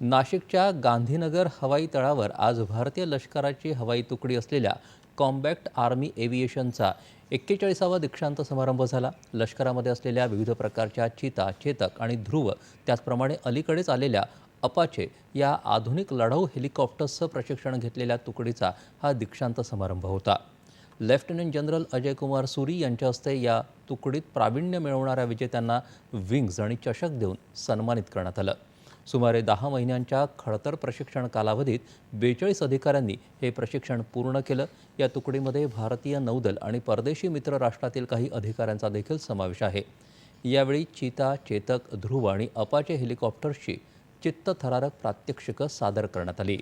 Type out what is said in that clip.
नाशिकच्या गांधीनगर हवाई तळावर आज भारतीय लष्कराची हवाई तुकडी असलेल्या कॉम्बॅक्ट आर्मी एव्हिएशनचा एक्केचाळीसावा दीक्षांत समारंभ झाला. लष्करामध्ये असलेल्या विविध प्रकारच्या चिता चेतक आणि ध्रुव त्याचप्रमाणे अलीकडेच आलेल्या अपाचे या आधुनिक लढाऊ हेलिकॉप्टर्सचं प्रशिक्षण घेतलेल्या तुकडीचा हा दीक्षांत समारंभ होता. लेफ्टनंट जनरल अजय कुमार सुरी यांच्या हस्ते या तुकडीत प्रावीण्य मिळवणाऱ्या विजेत्यांना विंग्ज आणि चषक देऊन सन्मानित करण्यात आलं. सुमारे दहा महिन्यांच्या खडतर प्रशिक्षण कालावधीत बेचाळीस अधिकाऱ्यांनी हे प्रशिक्षण पूर्ण केलं. या तुकडीमध्ये भारतीय नौदल आणि परदेशी मित्र राष्ट्रातील काही अधिकाऱ्यांचा देखील समावेश आहे. यावेळी चीता चेतक ध्रुव आणि अपाचे हेलिकॉप्टर्सची चित्तथरारक प्रात्यक्षिकं सादर करण्यात आली.